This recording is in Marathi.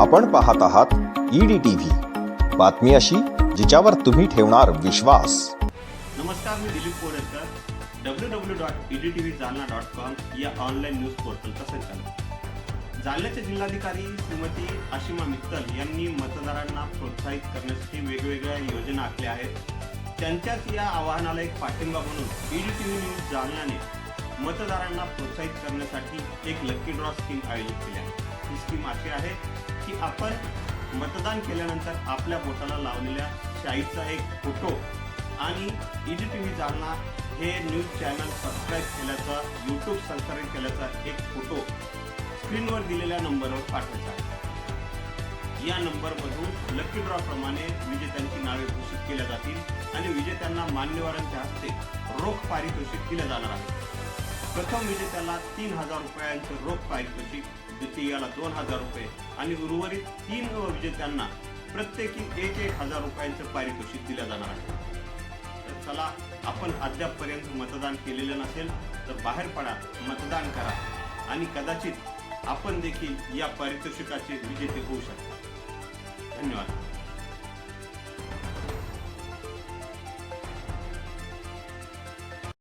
आपण पाहत आहात ईडी टीव्ही. बातमी अशी जिच्यावर तुम्ही ठेवणार विश्वास. नमस्कार मी Dilip Korekar. W W dot E D D T V Jalna dot com या ऑनलाईन न्यूज पोर्टलचा संचालक. जालन्याचे जिल्हाधिकारी श्रीमती आशिमा मित्तल यांनी मतदारांना प्रोत्साहित करण्यासाठी वेगवेगळ्या योजना आखल्या आहेत. त्यांच्याच या आवाहनाला एक पाठिंबा म्हणून E D T V news जालन्याने मतदारांना प्रोत्साहित करण्यासाठी एक लकी ड्रॉ स्कीम आयोजित केली आहे. ही स्कीम अशी आहे की आपण मतदान केल्यानंतर आपल्या बोटाला लावलेल्या शाईचा एक फोटो आणि E D T V Jalna हे न्यूज चॅनल सबस्क्राईब केल्याचा यूट्यूब सबस्क्राईब केल्याचा एक फोटो स्क्रीनवर दिलेल्या नंबरवर पाठवायचा आहे. या नंबरमधून लकी ड्रॉप्रमाणे विजेत्यांची नावे घोषित केल्या जातील आणि विजेत्यांना मान्यवरांच्या हस्ते रोख पारितोषिक दिले जाणार आहे. प्रथम विजेत्याला तीन हजार रुपयांचे रोख पारितोषिक द्वितीयाला दोन हजार रुपये आणि उर्वरित तीन विजेत्यांना प्रत्येकी एक एक हजार रुपयांचे पारितोषिक दिले जाणार आहे. तर चला आपण अद्यापपर्यंत मतदान केलेलं नसेल तर बाहेर पडा मतदान करा. आणि कदाचित आपण देखील या पारितोषिकाचे विजेते होऊ शकता. धन्यवाद.